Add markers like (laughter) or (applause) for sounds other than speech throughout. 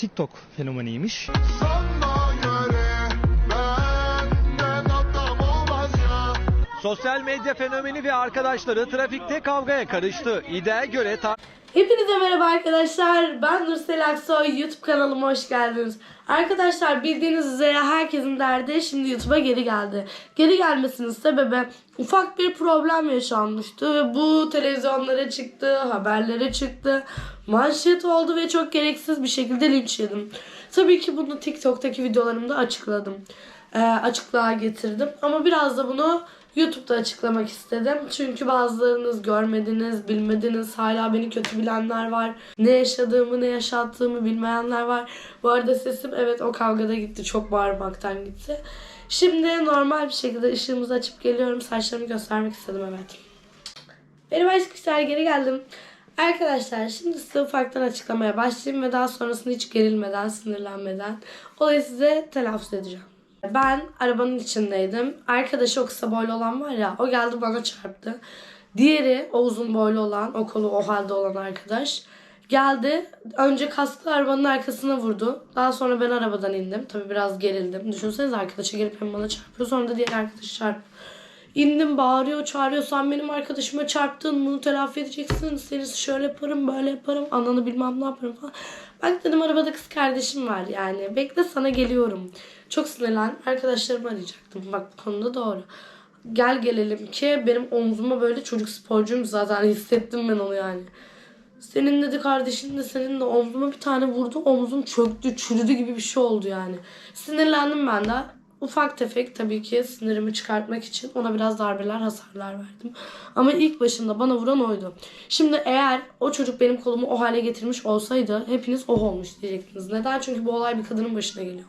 TikTok fenomeniymiş. Sana Sosyal medya fenomeni ve arkadaşları trafikte kavgaya karıştı. İddiaya göre Hepinize merhaba arkadaşlar. Ben Nursel Aksoy. YouTube kanalıma hoş geldiniz. Arkadaşlar bildiğiniz üzere herkesin derdi şimdi YouTube'a geri geldi. Geri gelmesinin sebebi ufak bir problem yaşanmıştı ve bu televizyonlara çıktı, haberlere çıktı, manşet oldu ve çok gereksiz bir şekilde linç yedim. Tabii ki bunu TikTok'taki videolarımda açıkladım. Ee, açıklığa getirdim ama biraz da bunu YouTube'da açıklamak istedim. Çünkü bazılarınız görmediniz, bilmediniz. Hala beni kötü bilenler var. Ne yaşadığımı, ne yaşattığımı bilmeyenler var. Bu arada sesim evet o kavgada gitti. Çok bağırmaktan gitti. Şimdi normal bir şekilde ışığımızı açıp geliyorum. Saçlarımı göstermek istedim evet. Benim aşkışlar geri geldim. Arkadaşlar şimdi size ufaktan açıklamaya başlayayım ve daha sonrasında hiç gerilmeden, sinirlenmeden olayı size telaffuz edeceğim. Ben arabanın içindeydim. Arkadaşı o kısa boylu olan var ya o geldi bana çarptı. Diğeri o uzun boylu olan o kolu o halde olan arkadaş geldi. Önce kasklı arabanın arkasına vurdu. Daha sonra ben arabadan indim. Tabii biraz gerildim. Düşünsenize arkadaşı gelip hem bana çarpıyor. Sonra da diğer arkadaşı çarpıyor. İndim bağırıyor çağırıyor sen benim arkadaşıma çarptın bunu telafi edeceksin seni şöyle yaparım böyle yaparım ananı bilmem ne yaparım falan. Bak dedim arabada kız kardeşim var yani bekle sana geliyorum. Çok sinirlen arkadaşlarımı arayacaktım bak bu konuda doğru. Gel gelelim ki benim omzuma böyle çocuk sporcuyum zaten (laughs) hissettim ben onu yani. Senin dedi kardeşin de senin de omzuma bir tane vurdu. Omzum çöktü, çürüdü gibi bir şey oldu yani. Sinirlendim ben de. Ufak tefek tabii ki sinirimi çıkartmak için ona biraz darbeler, hasarlar verdim. Ama ilk başında bana vuran oydu. Şimdi eğer o çocuk benim kolumu o hale getirmiş olsaydı hepiniz oh olmuş diyecektiniz. Neden? Çünkü bu olay bir kadının başına geliyor.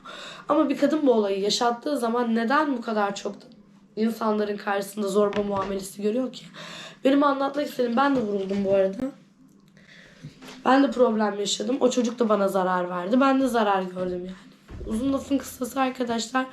Ama bir kadın bu olayı yaşattığı zaman neden bu kadar çok insanların karşısında zorba muamelesi görüyor ki? Benim anlatmak istediğim ben de vuruldum bu arada. Ben de problem yaşadım. O çocuk da bana zarar verdi. Ben de zarar gördüm yani. Uzun lafın kısası arkadaşlar.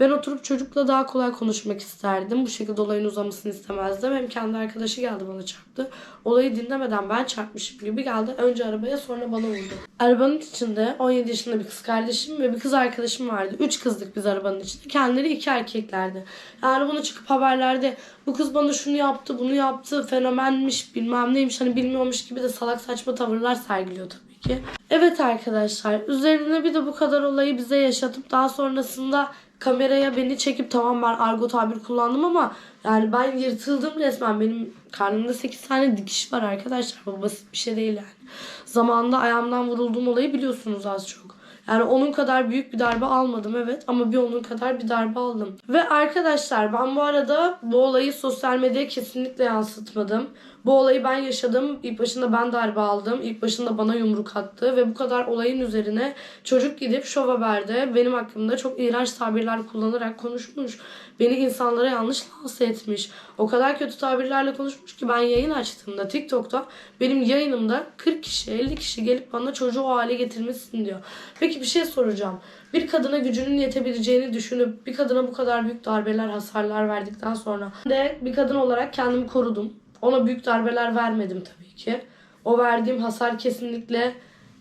Ben oturup çocukla daha kolay konuşmak isterdim. Bu şekilde olayın uzamasını istemezdim. Hem kendi arkadaşı geldi bana çarptı. Olayı dinlemeden ben çarpmışım gibi geldi. Önce arabaya sonra bana vurdu. Arabanın içinde 17 yaşında bir kız kardeşim ve bir kız arkadaşım vardı. Üç kızdık biz arabanın içinde. Kendileri iki erkeklerdi. Yani bunu çıkıp haberlerde bu kız bana şunu yaptı bunu yaptı fenomenmiş bilmem neymiş hani bilmiyormuş gibi de salak saçma tavırlar sergiliyor tabii ki. Evet arkadaşlar üzerine bir de bu kadar olayı bize yaşatıp daha sonrasında kameraya beni çekip tamam ben argo tabir kullandım ama yani ben yırtıldım resmen. Benim karnımda 8 tane dikiş var arkadaşlar. Bu basit bir şey değil yani. Zamanında ayağımdan vurulduğum olayı biliyorsunuz az çok. Yani onun kadar büyük bir darbe almadım evet ama bir onun kadar bir darbe aldım. Ve arkadaşlar ben bu arada bu olayı sosyal medyaya kesinlikle yansıtmadım. Bu olayı ben yaşadım. İlk başında ben darbe aldım. İlk başında bana yumruk attı. Ve bu kadar olayın üzerine çocuk gidip şov haberde benim hakkımda çok iğrenç tabirler kullanarak konuşmuş. Beni insanlara yanlış lanse etmiş. O kadar kötü tabirlerle konuşmuş ki ben yayın açtığımda TikTok'ta benim yayınımda 40 kişi 50 kişi gelip bana çocuğu o hale getirmişsin diyor. Peki bir şey soracağım. Bir kadına gücünün yetebileceğini düşünüp bir kadına bu kadar büyük darbeler, hasarlar verdikten sonra de bir kadın olarak kendimi korudum. Ona büyük darbeler vermedim tabii ki. O verdiğim hasar kesinlikle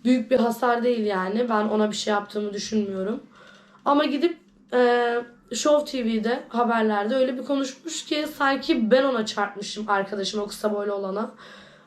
büyük bir hasar değil yani. Ben ona bir şey yaptığımı düşünmüyorum. Ama gidip e, Show TV'de haberlerde öyle bir konuşmuş ki sanki ben ona çarpmışım arkadaşım o kısa boylu olana.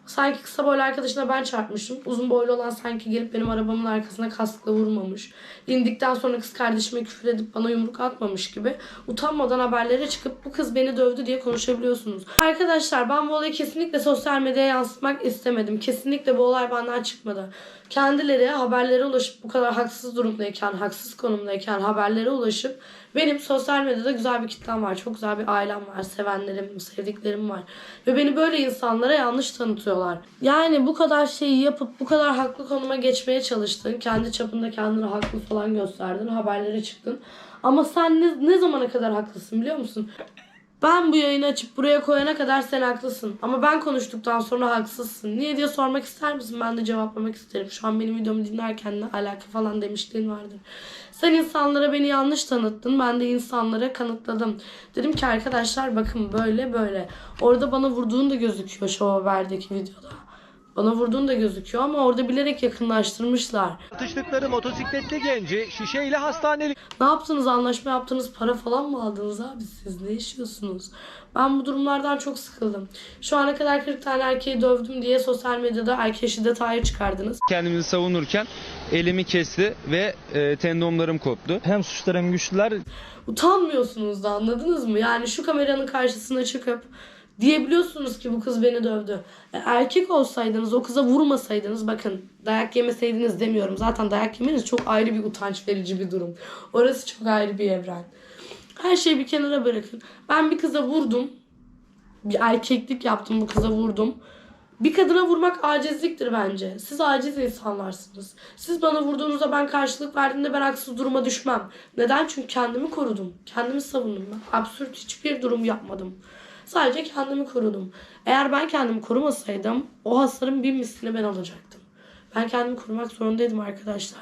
Sanki kısa boylu arkadaşına ben çarpmışım. Uzun boylu olan sanki gelip benim arabamın arkasına kaskla vurmamış. İndikten sonra kız kardeşime küfür edip bana yumruk atmamış gibi. Utanmadan haberlere çıkıp bu kız beni dövdü diye konuşabiliyorsunuz. Arkadaşlar ben bu olayı kesinlikle sosyal medyaya yansıtmak istemedim. Kesinlikle bu olay benden çıkmadı. Kendileri haberlere ulaşıp bu kadar haksız durumdayken, haksız konumdayken haberlere ulaşıp benim sosyal medyada güzel bir kitlem var. Çok güzel bir ailem var. Sevenlerim, sevdiklerim var. Ve beni böyle insanlara yanlış tanıtıyorlar. Yani bu kadar şeyi yapıp bu kadar haklı konuma geçmeye çalıştın. Kendi çapında kendini haklı falan gösterdin. Haberlere çıktın. Ama sen ne, ne zamana kadar haklısın biliyor musun? Ben bu yayını açıp buraya koyana kadar sen haklısın. Ama ben konuştuktan sonra haksızsın. Niye diye sormak ister misin? Ben de cevaplamak isterim. Şu an benim videomu dinlerken ne alaka falan demişliğin vardır. Sen insanlara beni yanlış tanıttın. Ben de insanlara kanıtladım. Dedim ki arkadaşlar bakın böyle böyle. Orada bana vurduğun da gözüküyor şu haberdeki videoda. Bana vurduğun da gözüküyor ama orada bilerek yakınlaştırmışlar. Atıştıkları motosikletli genci şişeyle hastanelik Ne yaptınız? Anlaşma yaptınız? Para falan mı aldınız abi siz? Ne yaşıyorsunuz? Ben bu durumlardan çok sıkıldım. Şu ana kadar 40 tane erkeği dövdüm diye sosyal medyada erkeğe şiddet hayır çıkardınız. Kendimizi savunurken elimi kesti ve e, tendonlarım koptu. Hem suçlar hem güçlüler Utanmıyorsunuz da anladınız mı? Yani şu kameranın karşısına çıkıp diyebiliyorsunuz ki bu kız beni dövdü. E, erkek olsaydınız o kıza vurmasaydınız bakın dayak yemeseydiniz demiyorum. Zaten dayak yemeniz çok ayrı bir utanç verici bir durum. Orası çok ayrı bir evren. Her şeyi bir kenara bırakın. Ben bir kıza vurdum. Bir erkeklik yaptım bu kıza vurdum. Bir kadına vurmak acizliktir bence. Siz aciz insanlarsınız. Siz bana vurduğunuzda ben karşılık verdiğimde ben haksız duruma düşmem. Neden? Çünkü kendimi korudum. Kendimi savundum ben. Absürt hiçbir durum yapmadım. Sadece kendimi korudum. Eğer ben kendimi korumasaydım o hasarın bir mislini ben alacaktım. Ben kendimi korumak zorundaydım arkadaşlar.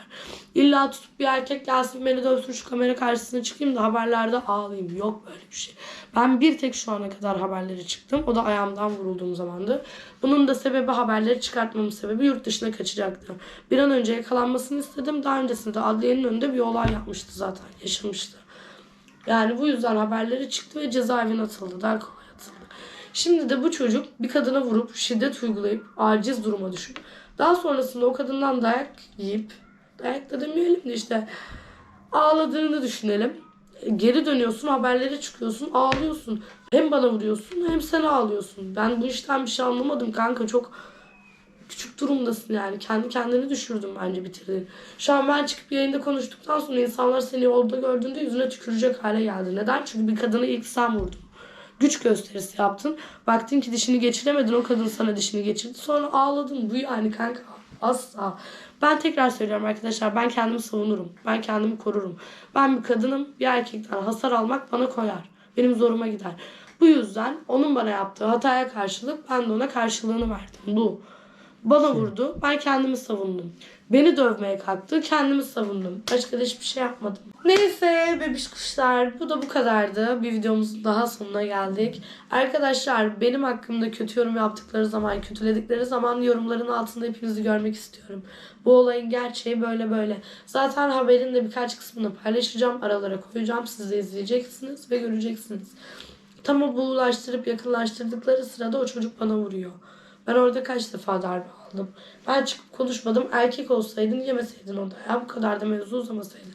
İlla tutup bir erkek gelsin beni dövsün şu kamera karşısına çıkayım da haberlerde ağlayayım. Yok böyle bir şey. Ben bir tek şu ana kadar haberlere çıktım. O da ayağımdan vurulduğum zamandı. Bunun da sebebi haberleri çıkartmamın sebebi yurt dışına kaçacaktı. Bir an önce yakalanmasını istedim. Daha öncesinde de adliyenin önünde bir olay yapmıştı zaten. Yaşamıştı. Yani bu yüzden haberleri çıktı ve cezaevine atıldı. Daha kolay. Şimdi de bu çocuk bir kadına vurup şiddet uygulayıp aciz duruma düşüp daha sonrasında o kadından dayak yiyip dayak da demeyelim de işte ağladığını düşünelim. Geri dönüyorsun haberlere çıkıyorsun ağlıyorsun. Hem bana vuruyorsun hem sen ağlıyorsun. Ben bu işten bir şey anlamadım kanka çok küçük durumdasın yani. Kendi kendini düşürdün bence bitirdin. Şu an ben çıkıp yayında konuştuktan sonra insanlar seni yolda gördüğünde yüzüne tükürecek hale geldi. Neden? Çünkü bir kadını ilk sen vurdun. Güç gösterisi yaptın. Baktın ki dişini geçiremedin. O kadın sana dişini geçirdi. Sonra ağladın. Bu yani kanka. Asla. Ben tekrar söylüyorum arkadaşlar. Ben kendimi savunurum. Ben kendimi korurum. Ben bir kadınım. Bir erkekten hasar almak bana koyar. Benim zoruma gider. Bu yüzden onun bana yaptığı hataya karşılık ben de ona karşılığını verdim. Bu. Bana vurdu. Ben kendimi savundum. Beni dövmeye kalktı. Kendimi savundum. Başka da hiçbir şey yapmadım. Neyse bebiş kuşlar. Bu da bu kadardı. Bir videomuzun daha sonuna geldik. Arkadaşlar benim hakkımda kötü yorum yaptıkları zaman, kötüledikleri zaman yorumların altında hepinizi görmek istiyorum. Bu olayın gerçeği böyle böyle. Zaten haberin de birkaç kısmını paylaşacağım. Aralara koyacağım. Siz de izleyeceksiniz ve göreceksiniz. Tam o buğulaştırıp yakınlaştırdıkları sırada o çocuk bana vuruyor. Ben orada kaç defa darbe aldım. Ben çıkıp konuşmadım. Erkek olsaydın yemeseydin o da ya. Bu kadar da mevzu uzamasaydı.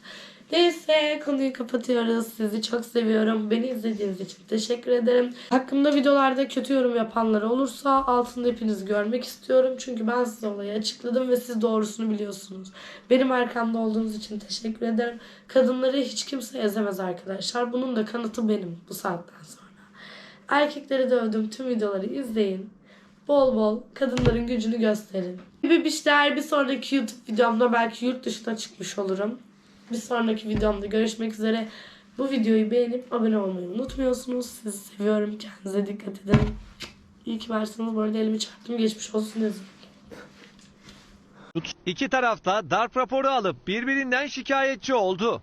Neyse konuyu kapatıyoruz. Sizi çok seviyorum. Beni izlediğiniz için teşekkür ederim. Hakkımda videolarda kötü yorum yapanlar olursa altında hepinizi görmek istiyorum. Çünkü ben size olayı açıkladım ve siz doğrusunu biliyorsunuz. Benim arkamda olduğunuz için teşekkür ederim. Kadınları hiç kimse ezemez arkadaşlar. Bunun da kanıtı benim bu saatten sonra. Erkekleri dövdüğüm tüm videoları izleyin. Bol bol kadınların gücünü gösterin. Bebişler bir sonraki YouTube videomda belki yurt dışına çıkmış olurum. Bir sonraki videomda görüşmek üzere. Bu videoyu beğenip abone olmayı unutmuyorsunuz. Sizi seviyorum. Kendinize dikkat edin. İyi ki varsınız. Bu arada elimi çarptım. Geçmiş olsun. İki tarafta darp raporu alıp birbirinden şikayetçi oldu.